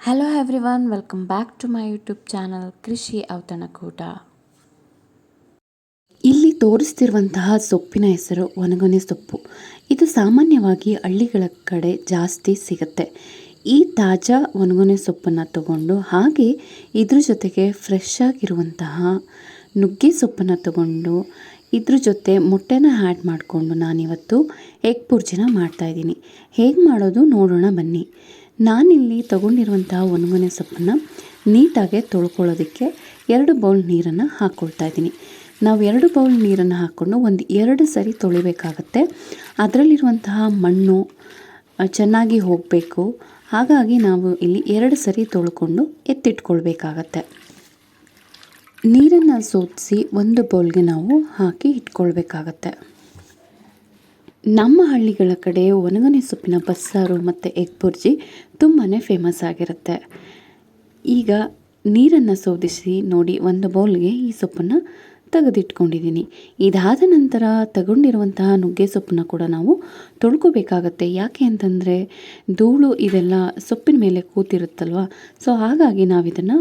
Hello everyone welcome back to my YouTube channel ಕೃಷಿ ಔತಣಕೂಟ ಇಲ್ಲಿ ತೋರಿಸ್ತಿರುವಂತಹ ಸೊಪ್ಪಿನ ಹೆಸರು ಒಣಗೊನೆ ಸೊಪ್ಪು. ಇದು ಸಾಮಾನ್ಯವಾಗಿ ಹಳ್ಳಿಗಳ ಕಡೆ ಜಾಸ್ತಿ ಸಿಗುತ್ತೆ. ಈ ತಾಜಾ ಒಣಗೊನೆ ಸೊಪ್ಪನ್ನು ತಗೊಂಡು ಹಾಗೆ ಇದ್ರ ಜೊತೆಗೆ ಫ್ರೆಶ್ ಆಗಿರುವಂತಹ ನುಗ್ಗೆ ಸೊಪ್ಪನ್ನು ತಗೊಂಡು ಇದ್ರ ಜೊತೆ ಮೊಟ್ಟೆನ ಆ್ಯಡ್ ಮಾಡಿಕೊಂಡು ನಾನಿವತ್ತು ಎಗ್ ಬುರ್ಜಿನ ಮಾಡ್ತಾಯಿದ್ದೀನಿ ಹೇಗೆ ಮಾಡೋದು ನೋಡೋಣ ಬನ್ನಿ. ನಾನಿಲ್ಲಿ ತಗೊಂಡಿರುವಂತಹ ಒಣಗೊನೆ ಸೊಪ್ಪನ್ನು ನೀಟಾಗಿ ತೊಳ್ಕೊಳ್ಳೋದಕ್ಕೆ ಎರಡು ಬೌಲ್ ನೀರನ್ನು ಹಾಕ್ಕೊಳ್ತಾ ಇದ್ದೀನಿ. ನಾವು ಎರಡು ಬೌಲ್ ನೀರನ್ನು ಹಾಕ್ಕೊಂಡು ಒಂದು ಎರಡು ಸರಿ ತೊಳಿಬೇಕಾಗತ್ತೆ. ಅದರಲ್ಲಿರುವಂತಹ ಮಣ್ಣು ಚೆನ್ನಾಗಿ ಹೋಗಬೇಕು. ಹಾಗಾಗಿ ನಾವು ಇಲ್ಲಿ ಎರಡು ಸರಿ ತೊಳ್ಕೊಂಡು ಎತ್ತಿಟ್ಕೊಳ್ಬೇಕಾಗತ್ತೆ. ನೀರನ್ನು ಸೋತಿಸಿ ಒಂದು ಬೌಲ್ಗೆ ನಾವು ಹಾಕಿ ಇಟ್ಕೊಳ್ಬೇಕಾಗತ್ತೆ. ನಮ್ಮ ಹಳ್ಳಿಗಳ ಕಡೆ ಒಣಗನೆ ಸೊಪ್ಪಿನ ಬಸ್ಸಾರು ಮತ್ತು ಎಗ್ ಬುರ್ಜಿ ತುಂಬಾ ಫೇಮಸ್ ಆಗಿರುತ್ತೆ. ಈಗ ನೀರನ್ನು ಸೋದಿಸಿ ನೋಡಿ ಒಂದು ಬೌಲ್ಗೆ ಈ ಸೊಪ್ಪನ್ನು ತೆಗೆದಿಟ್ಕೊಂಡಿದ್ದೀನಿ. ಇದಾದ ನಂತರ ತಗೊಂಡಿರುವಂತಹ ನುಗ್ಗೆ ಸೊಪ್ಪನ್ನ ಕೂಡ ನಾವು ತೊಳ್ಕೊಬೇಕಾಗತ್ತೆ. ಯಾಕೆ ಅಂತಂದರೆ ಧೂಳು ಇದೆಲ್ಲ ಸೊಪ್ಪಿನ ಮೇಲೆ ಕೂತಿರುತ್ತಲ್ವ? ಸೊ ಹಾಗಾಗಿ ನಾವಿದನ್ನು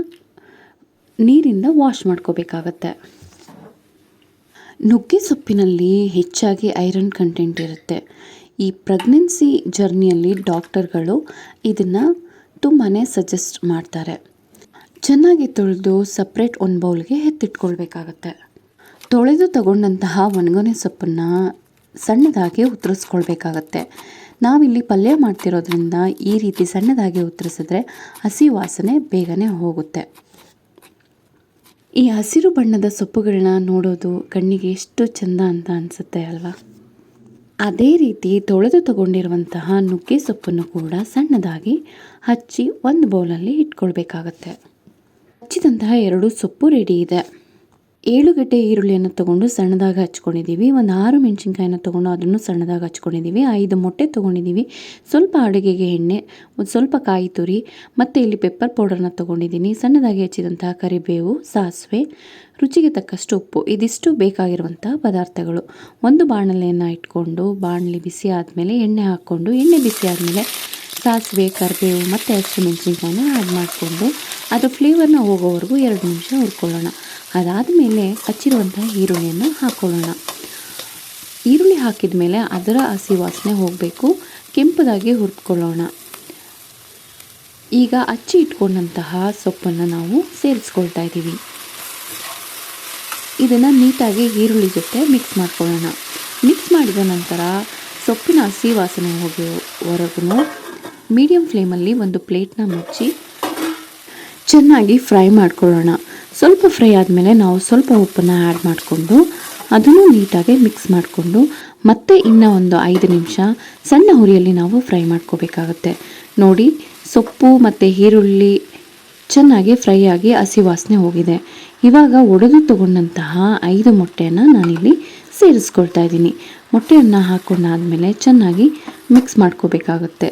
ನೀರಿಂದ ವಾಶ್ ಮಾಡ್ಕೋಬೇಕಾಗತ್ತೆ. ನುಗ್ಗೆ ಸೊಪ್ಪಿನಲ್ಲಿ ಹೆಚ್ಚಾಗಿ ಐರನ್ ಕಂಟೆಂಟ್ ಇರುತ್ತೆ. ಈ ಪ್ರೆಗ್ನೆನ್ಸಿ ಜರ್ನಿಯಲ್ಲಿ ಡಾಕ್ಟರ್ಗಳು ಇದನ್ನು ತುಂಬಾ ಸಜೆಸ್ಟ್ ಮಾಡ್ತಾರೆ. ಚೆನ್ನಾಗಿ ತೊಳೆದು ಸಪ್ರೇಟ್ ಒಂದು ಬೌಲ್ಗೆ ಎತ್ತಿಟ್ಕೊಳ್ಬೇಕಾಗತ್ತೆ. ತೊಳೆದು ತಗೊಂಡಂತಹ ಒಣಗೊನೆ ಸೊಪ್ಪನ್ನು ಸಣ್ಣದಾಗಿ ಉತ್ತರಿಸ್ಕೊಳ್ಬೇಕಾಗತ್ತೆ. ನಾವಿಲ್ಲಿ ಪಲ್ಯ ಮಾಡ್ತಿರೋದ್ರಿಂದ ಈ ರೀತಿ ಸಣ್ಣದಾಗಿ ಉತ್ತರಿಸಿದ್ರೆ ಹಸಿ ವಾಸನೆ ಬೇಗನೆ ಹೋಗುತ್ತೆ. ಈ ಹಸಿರು ಬಣ್ಣದ ಸೊಪ್ಪುಗಳನ್ನ ನೋಡೋದು ಕಣ್ಣಿಗೆ ಎಷ್ಟು ಚೆಂದ ಅಂತ ಅನಿಸುತ್ತೆ ಅಲ್ವಾ? ಅದೇ ರೀತಿ ತೊಳೆದು ತಗೊಂಡಿರುವಂತಹ ನುಗ್ಗೆ ಸೊಪ್ಪನ್ನು ಕೂಡ ಸಣ್ಣದಾಗಿ ಹಚ್ಚಿ ಒಂದು ಬೌಲಲ್ಲಿ ಇಟ್ಕೊಳ್ಬೇಕಾಗತ್ತೆ. ಹಚ್ಚಿದಂತಹ ಎರಡು ಸೊಪ್ಪು ರೆಡಿ ಇದೆ. ಏಳು ಗಡ್ಡೆ ಈರುಳ್ಳಿಯನ್ನು ತೊಗೊಂಡು ಸಣ್ಣದಾಗಿ ಹಚ್ಕೊಂಡಿದ್ದೀವಿ. ಒಂದು ಆರು ಮೆಣಸಿನ್ಕಾಯಿನ ತೊಗೊಂಡು ಅದನ್ನು ಸಣ್ಣದಾಗಿ ಹಚ್ಕೊಂಡಿದ್ದೀವಿ. ಐದು ಮೊಟ್ಟೆ ತೊಗೊಂಡಿದ್ದೀವಿ. ಸ್ವಲ್ಪ ಅಡುಗೆಗೆ ಎಣ್ಣೆ, ಒಂದು ಸ್ವಲ್ಪ ಕಾಯಿ ತುರಿ, ಮತ್ತು ಇಲ್ಲಿ ಪೆಪ್ಪರ್ ಪೌಡರ್ನ ತೊಗೊಂಡಿದ್ದೀನಿ. ಸಣ್ಣದಾಗಿ ಹಚ್ಚಿದಂತಹ ಕರಿಬೇವು, ಸಾಸಿವೆ, ರುಚಿಗೆ ತಕ್ಕಷ್ಟು ಉಪ್ಪು, ಇದಿಷ್ಟು ಬೇಕಾಗಿರುವಂಥ ಪದಾರ್ಥಗಳು. ಒಂದು ಬಾಣಲೆಯನ್ನು ಇಟ್ಕೊಂಡು ಬಾಣಲಿ ಬಿಸಿ ಆದಮೇಲೆ ಎಣ್ಣೆ ಹಾಕ್ಕೊಂಡು, ಎಣ್ಣೆ ಬಿಸಿ ಆದಮೇಲೆ ಸಾಸಿವೆ, ಕರಿಬೇವು, ಮತ್ತು ಹಸಿರು ಮೆಣಸಿನ್ಕಾಯಿನ ಆ್ಯಡ್ ಮಾಡಿಕೊಂಡು, ಅದು ಫ್ಲೇವರ್ನ ಹೋಗೋವರೆಗೂ ಎರಡು ನಿಮಿಷ ಹುರ್ಕೊಳ್ಳೋಣ. ಅದಾದಮೇಲೆ ಹಚ್ಚಿರುವಂತಹ ಈರುಳ್ಳಿಯನ್ನು ಹಾಕ್ಕೊಳ್ಳೋಣ ಈರುಳ್ಳಿ ಹಾಕಿದ ಮೇಲೆ ಅದರ ಹಸಿ ವಾಸನೆ ಹೋಗಬೇಕು, ಕೆಂಪದಾಗಿ ಹುರ್ಕೊಳ್ಳೋಣ. ಈಗ ಅಚ್ಚಿ ಇಟ್ಕೊಂಡಂತಹ ಸೊಪ್ಪನ್ನು ನಾವು ಸೇರಿಸ್ಕೊಳ್ತಾ ಇದ್ದೀವಿ. ಇದನ್ನು ನೀಟಾಗಿ ಈರುಳ್ಳಿ ಜೊತೆ ಮಿಕ್ಸ್ ಮಾಡ್ಕೊಳ್ಳೋಣ. ಮಿಕ್ಸ್ ಮಾಡಿದ ನಂತರ ಸೊಪ್ಪಿನ ಹಸಿ ವಾಸನೆ ಹೋಗೋವರೆಗೂ ಮೀಡಿಯಮ್ ಫ್ಲೇಮಲ್ಲಿ ಒಂದು ಪ್ಲೇಟ್ನ ಮುಚ್ಚಿ ಚೆನ್ನಾಗಿ ಫ್ರೈ ಮಾಡ್ಕೊಳ್ಳೋಣ. ಸ್ವಲ್ಪ ಫ್ರೈ ಆದಮೇಲೆ ನಾವು ಸ್ವಲ್ಪ ಉಪ್ಪನ್ನು ಆ್ಯಡ್ ಮಾಡಿಕೊಂಡು ಅದನ್ನು ನೀಟಾಗಿ ಮಿಕ್ಸ್ ಮಾಡಿಕೊಂಡು ಮತ್ತೆ ಇನ್ನೂ ಒಂದು ಐದು ನಿಮಿಷ ಸಣ್ಣ ಹುರಿಯಲ್ಲಿ ನಾವು ಫ್ರೈ ಮಾಡ್ಕೋಬೇಕಾಗತ್ತೆ. ನೋಡಿ, ಸೊಪ್ಪು ಮತ್ತು ಈರುಳ್ಳಿ ಚೆನ್ನಾಗಿ ಫ್ರೈ ಆಗಿ ಹಸಿ ವಾಸನೆ ಹೋಗಿದೆ. ಇವಾಗ ಒಡೆದು ತಗೊಂಡಂತಹ ಐದು ಮೊಟ್ಟೆಯನ್ನು ನಾನಿಲ್ಲಿ ಸೇರಿಸ್ಕೊಳ್ತಾ ಇದ್ದೀನಿ. ಮೊಟ್ಟೆಯನ್ನು ಹಾಕೊಂಡಾದಮೇಲೆ ಚೆನ್ನಾಗಿ ಮಿಕ್ಸ್ ಮಾಡ್ಕೋಬೇಕಾಗತ್ತೆ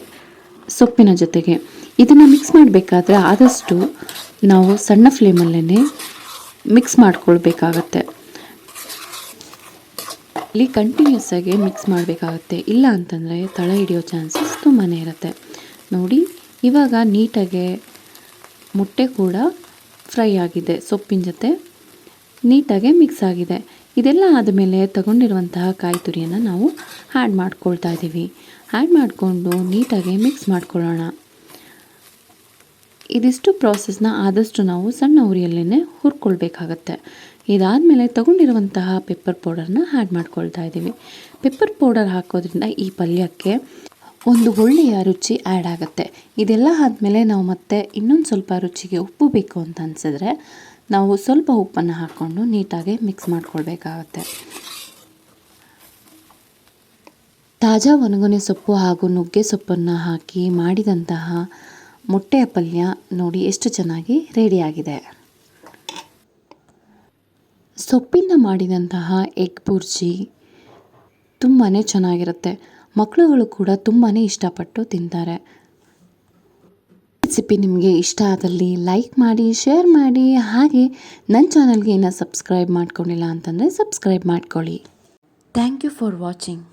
ಸೊಪ್ಪಿನ ಜೊತೆಗೆ. ಇದನ್ನು ಮಿಕ್ಸ್ ಮಾಡಬೇಕಾದ್ರೆ ಆದಷ್ಟು ನಾವು ಸಣ್ಣ ಫ್ಲೇಮಲ್ಲೇ ಮಿಕ್ಸ್ ಮಾಡ್ಕೊಳ್ಬೇಕಾಗತ್ತೆ. ಇಲ್ಲಿ ಕಂಟಿನ್ಯೂಸ್ ಆಗಿ ಮಿಕ್ಸ್ ಮಾಡಬೇಕಾಗತ್ತೆ. ಇಲ್ಲ ಅಂತಂದರೆ ತಳ ಹಿಡಿಯೋ ಚಾನ್ಸಸ್ ತುಂಬಾ ಇರುತ್ತೆ. ನೋಡಿ, ಇವಾಗ ನೀಟಾಗೆ ಮೊಟ್ಟೆ ಕೂಡ ಫ್ರೈ ಆಗಿದೆ, ಸೊಪ್ಪಿನ ಜೊತೆ ನೀಟಾಗೆ ಮಿಕ್ಸ್ ಆಗಿದೆ. ಇದೆಲ್ಲ ಆದಮೇಲೆ ತಗೊಂಡಿರುವಂತಹ ಕಾಯಿ ತುರಿಯನ್ನು ನಾವು ಆ್ಯಡ್ ಮಾಡ್ಕೊಳ್ತಾ ಇದ್ದೀವಿ ಆ್ಯಡ್ ಮಾಡಿಕೊಂಡು ನೀಟಾಗಿ ಮಿಕ್ಸ್ ಮಾಡ್ಕೊಳ್ಳೋಣ. ಇದಿಷ್ಟು ಪ್ರಾಸೆಸ್ನ ಆದಷ್ಟು ನಾವು ಸಣ್ಣ ಉರಿಯಲ್ಲೇ ಹುರ್ಕೊಳ್ಬೇಕಾಗತ್ತೆ. ಇದಾದಮೇಲೆ ತಗೊಂಡಿರುವಂತಹ ಪೆಪ್ಪರ್ ಪೌಡರ್ನ ಆ್ಯಡ್ ಮಾಡ್ಕೊಳ್ತಾ ಇದ್ದೀವಿ. ಪೆಪ್ಪರ್ ಪೌಡರ್ ಹಾಕೋದ್ರಿಂದ ಈ ಪಲ್ಯಕ್ಕೆ ಒಂದು ಒಳ್ಳೆಯ ರುಚಿ ಆ್ಯಡ್ ಆಗುತ್ತೆ. ಇದೆಲ್ಲ ಆದಮೇಲೆ ನಾವು ಮತ್ತೆ ಇನ್ನೊಂದು ಸ್ವಲ್ಪ ರುಚಿಗೆ ಉಪ್ಪು ಬೇಕು ಅಂತ ಅನಿಸಿದ್ರೆ ನಾವು ಸ್ವಲ್ಪ ಉಪ್ಪನ್ನು ಹಾಕ್ಕೊಂಡು ನೀಟಾಗಿ ಮಿಕ್ಸ್ ಮಾಡ್ಕೊಳ್ಬೇಕಾಗತ್ತೆ. ತಾಜಾ ಒಣಗೊನೆ ಸೊಪ್ಪು ಹಾಗೂ ನುಗ್ಗೆ ಸೊಪ್ಪನ್ನು ಹಾಕಿ ಮಾಡಿದಂತಹ ಮೊಟ್ಟೆಯ ಪಲ್ಯ ನೋಡಿ ಎಷ್ಟು ಚೆನ್ನಾಗಿ ರೆಡಿಯಾಗಿದೆ ಸೊಪ್ಪಿಂದ ಮಾಡಿದಂತಹ ಎಗ್ ಬುರ್ಜಿ ತುಂಬಾ ಚೆನ್ನಾಗಿರುತ್ತೆ. ಮಕ್ಕಳುಗಳು ಕೂಡ ತುಂಬಾ ಇಷ್ಟಪಟ್ಟು ತಿಂತಾರೆ. ರೆಸಿಪಿ ನಿಮಗೆ ಇಷ್ಟ ಆದಲ್ಲಿ ಲೈಕ್ ಮಾಡಿ, ಶೇರ್ ಮಾಡಿ, ಹಾಗೆ ನನ್ನ ಚಾನಲ್ಗೆ ಇನ್ನೂ ಸಬ್ಸ್ಕ್ರೈಬ್ ಮಾಡ್ಕೊಂಡಿಲ್ಲ ಅಂತಂದರೆ ಸಬ್ಸ್ಕ್ರೈಬ್ ಮಾಡ್ಕೊಳ್ಳಿ. Thank you for watching.